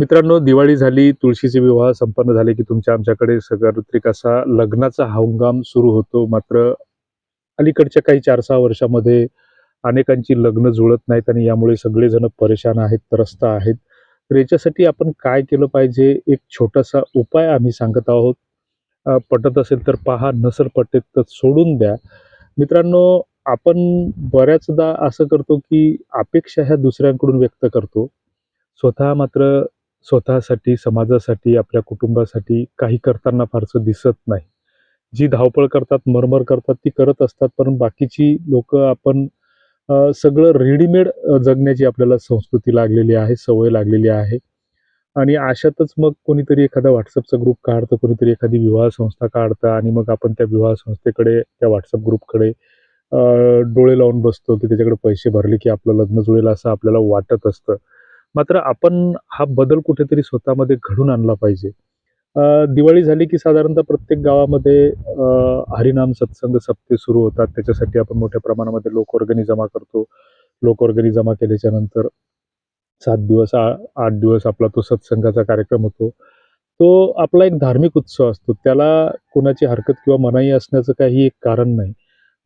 मित्रांनो दिवाळी झाली तुळशीचे विवाह संपन्न झाले की तुमच्या आमच्याकडे सार्वत्रिक असा लग्नाचा हंगाम सुरू होतो. मात्र अलीकडच्या काही चार सहा वर्षामध्ये अनेकांची लग्न जुळत नाहीत आणि यामुळे सगळेजण परेशान आहेत त्रस्त आहेत. तर याच्यासाठी आपण काय केलं पाहिजे? एक छोटासा उपाय आम्ही सांगत आहोत. पटत असेल तर पहा नसेल पटेल तर सोडून द्या. मित्रांनो आपण बऱ्याचदा असं करतो की अपेक्षा ह्या दुसऱ्यांकडून व्यक्त करतो. स्वतः मात्र स्वतःसाठी समाजासाठी आपल्या कुटुंबासाठी काही करताना फारसं दिसत नाही. जी धावपळ करतात मरमर करतात ती करत असतात पण बाकीची लोक आपण सगळं रेडीमेड जगण्याची आपल्याला संस्कृती लागलेली आहे सवय लागलेली आहे. आणि अशातच मग कोणीतरी एखादा व्हॉट्सअपचा ग्रुप काढतं कोणीतरी एखादी विवाह संस्था काढतं आणि मग आपण त्या विवाह संस्थेकडे त्या व्हॉट्सअप ग्रुपकडे डोळे लावून बसतो की त्याच्याकडे पैसे भरले की आपलं लग्न जुळेल असं आपल्याला वाटत असतं. मात्र आपण हा बदल कुठेतरी स्वतःमध्ये घडून आणला पाहिजे. दिवाळी झाली की साधारणतः प्रत्येक गावामध्ये हरिनाम सत्संग सप्ते सुरू होतात. त्याच्यासाठी आपण मोठ्या प्रमाणामध्ये लोकवर्गणी जमा करतो. लोकवर्गणी जमा केल्याच्यानंतर सात दिवस आ आठ दिवस आपला तो सत्संगाचा कार्यक्रम होतो. तो आपला एक धार्मिक उत्सव असतो. त्याला कोणाची हरकत किंवा मनाई असण्याचं काही एक कारण नाही.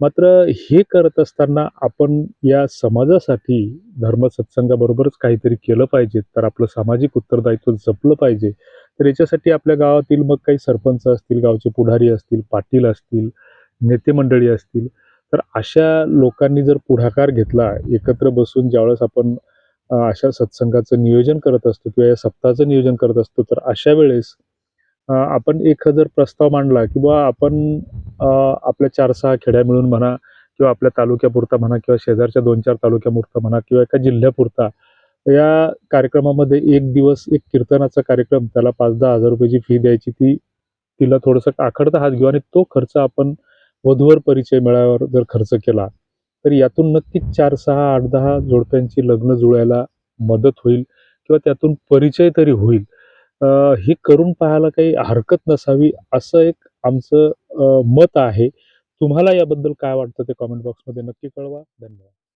मात्र हे करत असताना आपण या समाजासाठी धर्म सत्संगाबरोबरच काहीतरी केलं पाहिजे तर आपलं सामाजिक उत्तरदायित्व जपलं पाहिजे. तर याच्यासाठी आपल्या गावातील मग काही सरपंच असतील गावचे पुढारी असतील पाटील असतील नेते मंडळी असतील तर अशा लोकांनी जर पुढाकार घेतला एकत्र बसून ज्यावेळेस आपण अशा सत्संगाचं नियोजन करत असतो किंवा या सप्ताहाचं नियोजन करत असतो तर अशा वेळेस आपण एक जर प्रस्ताव मांडला किंवा आपण आपल्या चार सहा खेड्या मिळून म्हणा किंवा आपल्या तालुक्यापुरता म्हणा किंवा शेजारच्या दोन चार तालुक्यापुरता म्हणा किंवा एका जिल्ह्यापुरता या कार्यक्रमामध्ये एक दिवस एक कीर्तनाचा कार्यक्रम त्याला पाच दहा हजार रुपयाची फी द्यायची ती तिला थोडंसं आखडता हात घेऊ आणि तो खर्च आपण वधूवर परिचय मेळाव्यावर जर खर्च केला तर यातून नक्कीच चार सहा आठ दहा जोडप्यांची लग्न जुळायला मदत होईल किंवा त्यातून परिचय तरी होईल. ही हे करून पाहायला काही हरकत नसावी असं एक आमचं मत आहे. तुम्हाला याबद्दल काय वाटतं ते कॉमेंट बॉक्समध्ये नक्की कळवा. धन्यवाद.